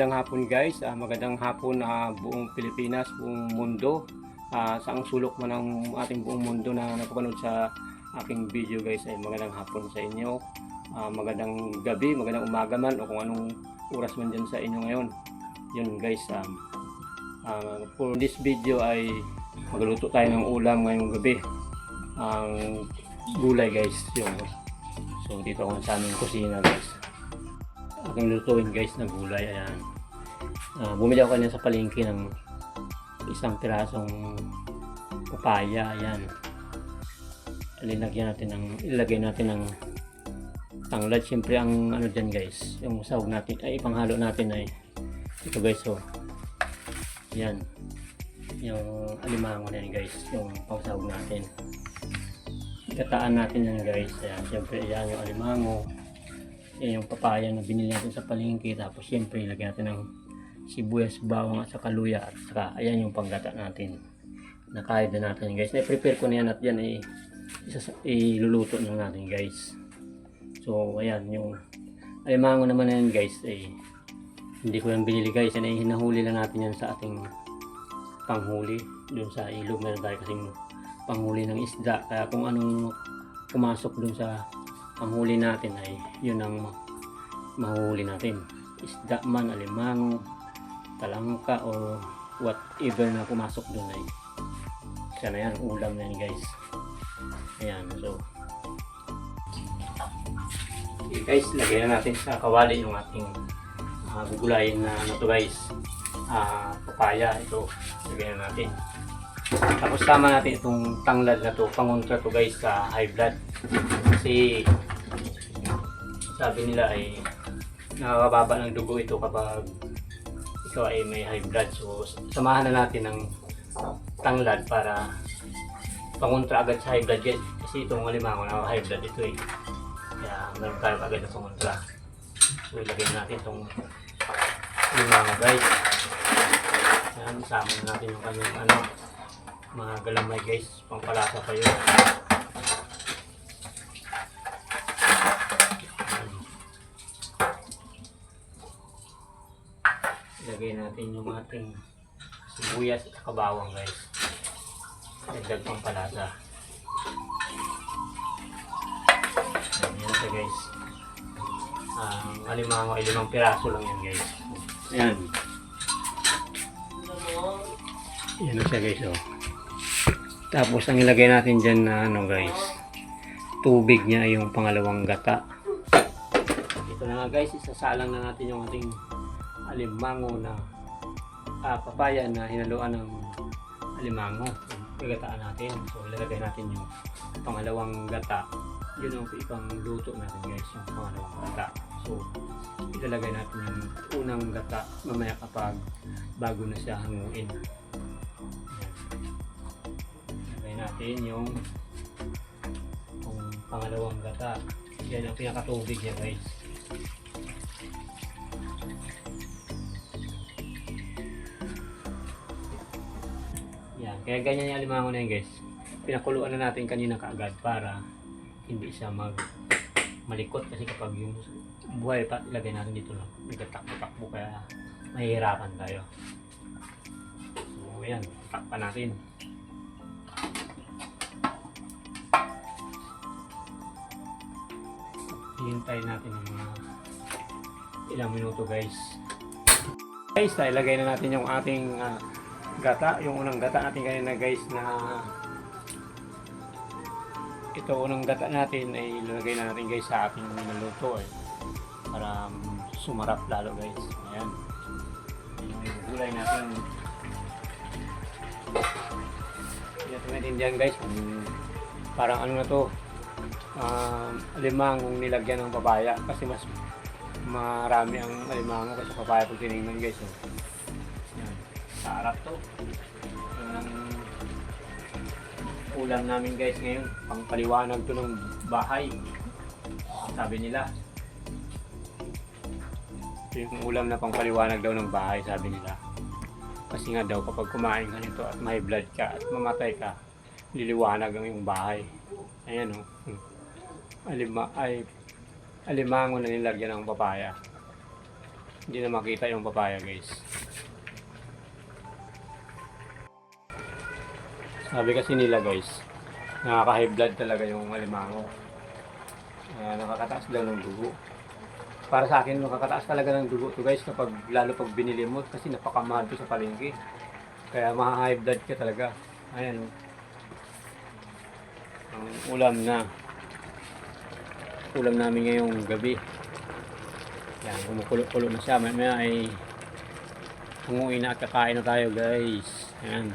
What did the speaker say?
magandang hapon guys. Ah, magandang hapon ah, buong Pilipinas, buong mundo. Ah, sa ang sulok man ng ating buong mundo na nakapanood sa aking video guys ay magandang hapon sa inyo. Ah, magandang gabi, magandang umaga man o kung anong oras man dyan sa inyo ngayon. Yun guys, um, ah, for this video ay magluluto tayo ng ulam ngayong gabi. Ang gulay guys, yung So dito ako sa aming kusina guys. Aking lutuin guys na gulay. Ayan. Ah, bumili ako kanina sa palengke ng isang pirasong papaya. Ayan. Linagyan natin ng, ilagay natin ng tanglad. Siyempre ang ano dyan guys, yung sahog natin, ay ipanghalo natin ay ito guys oh. Ayan. Yung alimango na yan guys, yung pangsahog natin gataan natin yan guys. Ayan, syempre yan yung alimango. Yan yung papaya na binili natin sa palengke. Tapos syempre ilagyan natin ng sibuyas, bawang at saka luya. At saka ayan yung panggata natin. Nakahid na natin guys. Na-prepare ko na yan at yan ay iluluto na natin guys. So ayan yung alimango naman na yan guys ay hindi ko yan binili guys. Yan ay hinahuli lang natin yan sa ating panghuli. Doon sa ilog meron tayo kasing panghuli ng isda. Kaya kung anong pumasok dun sa panghuli natin ay yun ang ma- mahuli natin. Isda man, alimango, talangka o whatever na pumasok dun ay siya na yan, ulam na yan guys. Ayan, so Okay guys, lagyan na natin sa kawali yung ating uh, gugulayin na ano to guys. Ah, papaya ito. Lagyan na natin. Tapos sama natin itong tanglad na to, pangontra to guys sa high blood. Kasi sabi nila ay nakakababa ng dugo ito kapag ikaw ay may high blood. So samahan na natin ng tanglad para pangontra agad sa high blood. Kasi itong alimango na high blood ito eh. Kaya meron tayo agad na pangontra. So ilagay natin itong alimango guys. Yan, isama natin yung kanyang ano, mga galamay guys, pangpalasa pa yun. Ayan. Ilagay natin yung ating sibuyas at saka bawang guys. Dagdag pangpalasa. Ayan yan siya guys. Ang alimango ay limang piraso lang yan guys. Yan na siya guys oh. Tapos ang ilagay natin dyan na ano guys, tubig niya yung pangalawang gata. Ito na nga guys, isasalang na natin yung ating alimango na ah, papaya na hinaluan ng alimango. Gagataan natin. So ilagay natin yung pangalawang gata. Yun ang ipang luto natin guys, yung pangalawang gata. So ilalagay natin yung unang gata mamaya kapag bago na siya hanguin. Lagay natin yung yung pangalawang gata. Yan ang pinakatubig niya guys. Kaya ganyan yung alimango na yan guys. Pinakuluan na natin kanina kaagad para hindi siya mag malikot kasi kapag yung buhay pa ilagay natin dito lang. Nagtatakbo-takbo kaya mahihirapan tayo. So yan takpan natin. Hintay natin ng mga ilang minuto guys. Guys ilagay na natin yung ating ah, gata yung unang gata natin kanina guys na ito unang gata natin ay ilalagay na natin guys sa ating niluto eh para um, sumarap lalo guys. Ayan. Yung natin. Hindi natin maintindihan guys parang ano na to. Um, alimangong nilagyan ng papaya kasi mas marami ang alimango kasi papaya kung tinignan guys oh. Sarap to. Yung ulam namin guys ngayon pangpaliwanag to ng bahay. Sabi nila. Ito yung ulam na pangpaliwanag daw ng bahay sabi nila. Kasi nga daw kapag kumain ka nito at may blood ka at mamatay ka liliwanag ang iyong bahay. Ayan o oh. alima ay alimango na nilagyan ng papaya. Hindi na makita yung papaya guys. Sabi kasi nila guys, nakaka-high blood talaga yung alimango. Ah, nakakataas daw ng dugo. Para sa akin, nakakataas talaga ng dugo to guys kapag lalo pag binili mo kasi napakamahal to sa palengke. Kaya ma-high blood ka talaga. Ayan. oh. Ang ulam na. Ulam namin ngayong gabi. Yan, kumukulo-kulo na siya. May, may ay hanguin na at kakain na tayo guys. Ayan.